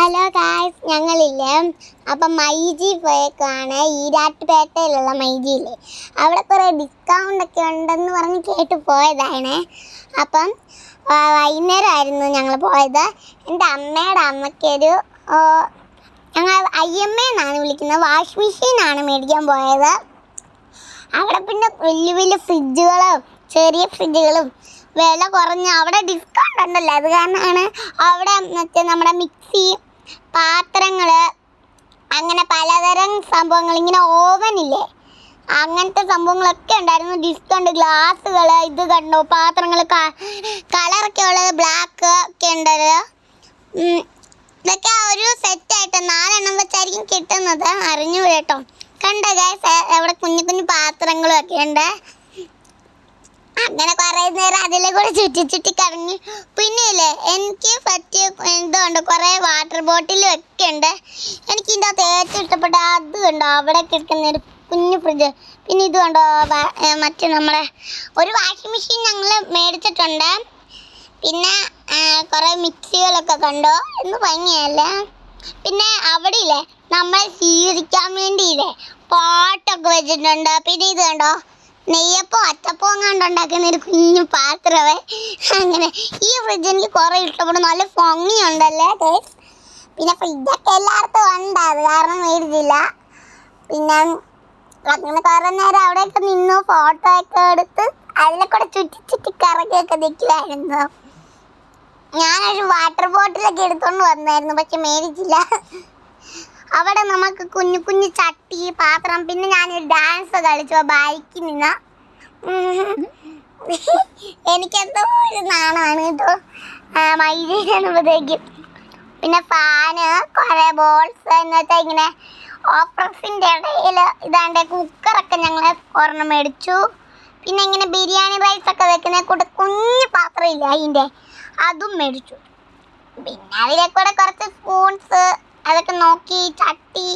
Hello guys ഞങ്ങളില്ലേ അപ്പം മൈജി പോയേക്കാണ് ഈരാട്ടുപേട്ടയിലുള്ള മൈജിയില്ലേ. അവിടെ കുറേ ഡിസ്കൗണ്ട് ഒക്കെ ഉണ്ടെന്ന് പറഞ്ഞ് കേട്ട് പോയതാണ്. അപ്പം വൈകുന്നേരമായിരുന്നു ഞങ്ങൾ പോയത്. എന്റെ അമ്മയുടെ അമ്മയ്ക്കൊരു ഞങ്ങൾ ഐ എം എ എന്നാണ് വിളിക്കുന്നത്. വാഷ് മെഷീനാണ് മേടിക്കാൻ പോയത്. അവിടെ പിന്നെ വലിയ വലിയ ഫ്രിഡ്ജുകളും ചെറിയ ഫ്രിഡ്ജുകളും വില കുറഞ്ഞ് അവിടെ ഡിസ്കൗണ്ട് ഉണ്ടല്ലോ. അത് കാരണമാണ് അവിടെ മറ്റേ നമ്മുടെ മിക്സി പാത്രങ്ങൾ അങ്ങനെ പലതരം സംഭവങ്ങൾ ഇങ്ങനെ ഓവനില്ലേ അങ്ങനത്തെ സംഭവങ്ങളൊക്കെ ഉണ്ടായിരുന്നു. ഡിസ്കൗണ്ട് ഗ്ലാസ്സുകൾ ഇത് കണ്ടോ? പാത്രങ്ങൾ കളറൊക്കെ ഉള്ളത് ബ്ലാക്ക് ഒക്കെ ഉണ്ടല്ലോ ഉം, ഇതൊക്കെ ഒരു സെറ്റായിട്ട് നാലെണ്ണം വെച്ചായിരിക്കും കിട്ടുന്നത്. അറിഞ്ഞു കേട്ടോ? കണ്ട ഗൈസ് അവിടെ കുഞ്ഞു കുഞ്ഞു പാത്രങ്ങളും ഒക്കെ ഉണ്ട്. അങ്ങനെ കുറേ നേരം അതിലെ കൂടെ ചുറ്റി ചുറ്റി കറങ്ങി. പിന്നെയല്ലേ എനിക്ക് കുറേ വാട്ടർ ബോട്ടിലും ഒക്കെ ഉണ്ട്. എനിക്ക് ഇതിന്റെ അകത്ത് ഏറ്റവും ഇഷ്ടപ്പെട്ട അത് കണ്ടോ? അവിടെ കിടക്കുന്ന ഒരു കുഞ്ഞു ഫ്രിഡ്ജ് പിന്നെ ഇത് കണ്ടോ? മറ്റേ നമ്മളെ ഒരു വാഷിംഗ് മെഷീൻ ഞങ്ങൾ മേടിച്ചിട്ടുണ്ട്. പിന്നെ കുറേ മിക്സികളൊക്കെ കണ്ടോ? എന്ന് ഭംഗിയല്ലേ? പിന്നെ അവിടെ ഇല്ലേ നമ്മൾ സ്വീകരിക്കാൻ വേണ്ടിയില്ലേ? പാട്ടൊക്കെ വെച്ചിട്ടുണ്ട്. പിന്നെ ഇത് കണ്ടോ? നെയ്യപ്പോ അച്ചപ്പോ എങ്ങാണ്ട് ഉണ്ടാക്കുന്ന ഒരു കുഞ്ഞു പാത്രമേ അങ്ങനെ ഈ ഫ്രിഡ്ജ് എനിക്ക് കുറേ ഇഷ്ടപ്പെടും നല്ല ഭംഗിയുണ്ടല്ലേ ടേസ്റ്റ് പിന്നെ ഫ്രിഡ്ജൊക്കെ എല്ലായിടത്തും ഉണ്ട് കാരണം മേടിച്ചില്ല. പിന്നെ അങ്ങനെ കുറേ നേരം അവിടെയൊക്കെ നിന്നു ഫോട്ടോ ഒക്കെ എടുത്ത് അതിലെ കൂടെ ചുറ്റി ചുറ്റി കറങ്ങിയൊക്കെ നിൽക്കുമായിരുന്നു ഞാനൊരു വാട്ടർ ബോട്ടിലൊക്കെ എടുത്തുകൊണ്ട് വന്നായിരുന്നു പക്ഷെ മേടിച്ചില്ല. അവിടെ നമുക്ക് കുഞ്ഞു കുഞ്ഞു ചട്ടി പാത്രം പിന്നെ ഞാൻ ഡാൻസ് കളിച്ചു ബൈക്കിൽ നിന്ന. എനിക്കെന്തോ ഒരു നാണമാണ് കേട്ടോ. മൈലേക്കും പിന്നെ ഫാന് കുറേ ബോൾസ് എന്നിട്ട് ഇങ്ങനെ ഓപ്പറസിന്റെ ഇടയിൽ ഇതാണ്ട് കുക്കറൊക്കെ ഞങ്ങൾ ഒരെണ്ണം മേടിച്ചു. പിന്നെ ഇങ്ങനെ ബിരിയാണി റൈസ് ഒക്കെ വെക്കുന്ന കൂടെ കുഞ്ഞു പാത്രം ഇല്ല അതിന്റെ അതും മേടിച്ചു. പിന്നെ അതിലെ കൂടെ കുറച്ച് സ്പൂൺസ് അതൊക്കെ നോക്കി ചട്ടി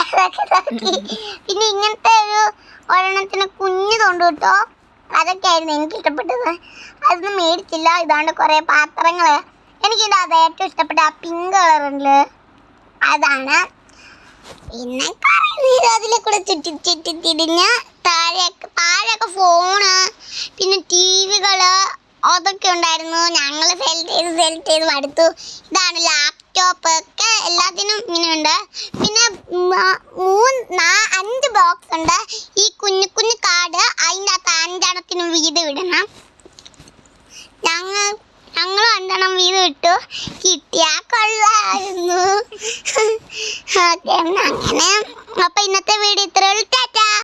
അതൊക്കെ നോക്കി. പിന്നെ ഇങ്ങനത്തെ ഒരു ഒരെണ്ണത്തിന് കുഞ്ഞു തൊണ്ട് കിട്ടോ? അതൊക്കെയായിരുന്നു എനിക്ക് ഇഷ്ടപ്പെട്ടത്. അതൊന്നും മേടിച്ചില്ല. ഇതാണ്ട് കുറേ പാത്രങ്ങൾ എനിക്കിത് അത് ഏറ്റവും ഇഷ്ടപ്പെട്ട ആ പിങ്ക് കളറുണ്ട് അതാണ്. പിന്നെ കുറേ അതിൽ കൂടെ ചുറ്റി ചുറ്റി തിരിഞ്ഞ് താഴെയൊക്കെ താഴെയൊക്കെ ഫോണ് പിന്നെ ടി വികൾ അതൊക്കെ ഉണ്ടായിരുന്നു. ഞങ്ങൾ സെലക്ട് ചെയ്ത് സെലക്ട് ചെയ്ത് മടുത്തു. ഇതാണ് ലാപ്ടോപ്പ് ഒക്കെ എല്ലാത്തിനും ഇങ്ങനെയുണ്ട്. പിന്നെ മൂന്ന് അഞ്ച് ബോക്സ് ഉണ്ട്. ഈ കുഞ്ഞു കുഞ്ഞു കാട് അതിന്റെ അകത്ത് അഞ്ചെണ്ണത്തിനും വീത് വിടണം ഞങ്ങൾ ഞങ്ങൾ അഞ്ചെണ്ണം വീത് ഇട്ടു. കിട്ടിയാ കൊള്ളായിരുന്നു. ഓക്കെ അങ്ങനെ. അപ്പം ഇന്നത്തെ വീഡിയോ ഇത്രയുള്ളൂ